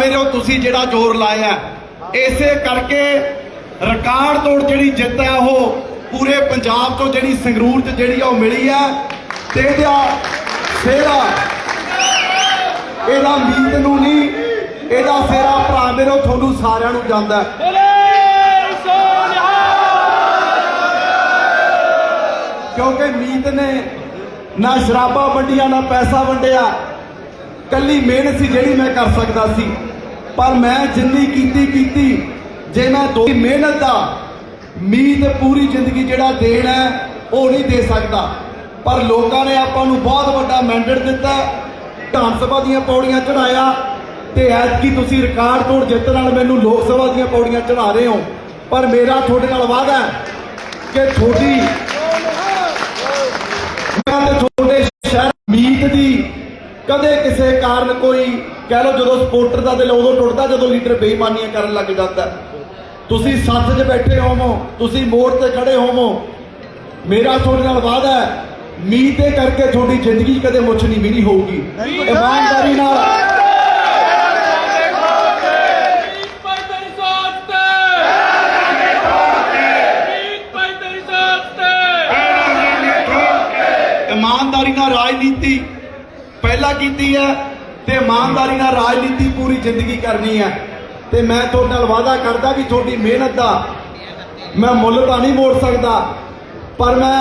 ਮੇਰਿਓ ਤੁਸੀਂ ਜਿਹੜਾ ਜ਼ੋਰ ਲਾਇਆ ਇਸੇ ਕਰਕੇ ਰਿਕਾਰਡ ਤੋੜ ਜਿਹੜੀ ਜਿੱਤ ਹੈ ਉਹ ਪੂਰੇ ਪੰਜਾਬ ਤੋਂ ਜਿਹੜੀ ਸੰਗਰੂਰ 'ਚ ਜਿਹੜੀ ਆ ਉਹ ਮਿਲੀ ਹੈ। ਤੇ ਇਹਦਾ ਸੇਰਾ ਇਹਦਾ ਮੀਤ ਨੂੰ ਨਹੀਂ, ਇਹਦਾ ਸੇਰਾ ਭਰਾ ਮੇਰੇ ਤੁਹਾਨੂੰ ਸਾਰਿਆਂ ਨੂੰ ਜਾਂਦਾ ਕਿਉਂਕਿ ਮੀਤ ਨੇ ਨਾ ਸ਼ਰਾਬਾਂ ਵੰਡੀਆਂ, ਨਾ ਪੈਸਾ ਵੰਡਿਆ। ਕੱਲੀ ਮਿਹਨਤ ਸੀ ਜਿਹੜੀ ਮੈਂ ਕਰ ਸਕਦਾ ਸੀ। ਪਰ ਮੈਂ ਜਿੰਨੀ ਕੀਤੀ ਕੀਤੀ, ਜੇ ਮੈਂ ਦੋ ਮਿਹਨਤ ਦਾ ਮੀਤ ਪੂਰੀ ਜ਼ਿੰਦਗੀ ਜਿਹੜਾ ਦੇਣ ਹੈ, ਉਹ ਨਹੀਂ ਦੇ ਸਕਦਾ। ਪਰ ਲੋਕਾਂ ਨੇ ਆਪਾਂ ਨੂੰ ਬਹੁਤ ਵੱਡਾ ਮੈਂਡੇਟ ਦਿੱਤਾ ਵਿਧਾਨ ਸਭਾ ਦੀਆਂ ਪੌੜੀਆਂ ਚੜਾਇਆ ਤੇ ਐਤਕੀ ਤੁਸੀਂ ਰਿਕਾਰਡ ਤੋੜ ਜਿੱਤ ਨਾਲ ਮੈਨੂੰ ਲੋਕ ਸਭਾ ਦੀਆਂ ਪੌੜੀਆਂ ਚੜਾ ਰਹੇ ਹੋ। ਪਰ ਮੇਰਾ ਤੁਹਾਡੇ ਨਾਲ ਵਾਅਦਾ ਹੈ ਕਿ ਤੁਹਾਡੀ ਮੈਂ ਤੇ ਤੁਹਾਡੇ ਸ਼ਹਿਰ ਮੀਤ ਦੀ ਕਦੇ ਕਿਸੇ ਕਾਰਨ ਕੋਈ ਕਹਿ ਲਓ ਜਦੋਂ ਸਪੋਰਟਰ ਦਾ ਦਿਲ ਉਦੋਂ ਟੁੱਟਦਾ ਜਦੋਂ ਲੀਡਰ ਬੇਈਮਾਨੀਆਂ ਕਰਨ ਲੱਗ ਜਾਂਦਾ। ਤੁਸੀਂ ਸੱਥ 'ਚ ਬੈਠੇ ਹੋਵੋ, ਤੁਸੀਂ ਮੋੜ ਤੇ ਖੜੇ ਹੋਵੋ। ਮੇਰਾ ਤੁਹਾਡੇ ਨਾਲ ਵਾਅਦਾ ਹੈ ਮੀਤ ਦੇ ਕਰਕੇ ਤੁਹਾਡੀ ਜ਼ਿੰਦਗੀ ਕਦੇ ਮੁੱਛ ਨਹੀਂ ਮਿਲੀ ਹੋਊਗੀ। ਇਮਾਨਦਾਰੀ ਨਾਲ ਇਮਾਨਦਾਰੀ ਨਾਲ ਰਾਜਨੀਤੀ ਪਹਿਲਾਂ ਕੀਤੀ ਹੈ ਤੇ ਇਮਾਨਦਾਰੀ ਨਾਲ ਰਾਜਨੀਤੀ ਪੂਰੀ ਜ਼ਿੰਦਗੀ ਕਰਨੀ ਹੈ। ਤੇ ਮੈਂ ਤੁਹਾਡੇ ਨਾਲ ਵਾਅਦਾ ਕਰਦਾ ਵੀ ਤੁਹਾਡੀ ਮਿਹਨਤ ਦਾ ਮੈਂ ਮੁੱਲ ਤਾਂ ਨਹੀਂ ਮੋੜ ਸਕਦਾ, ਪਰ ਮੈਂ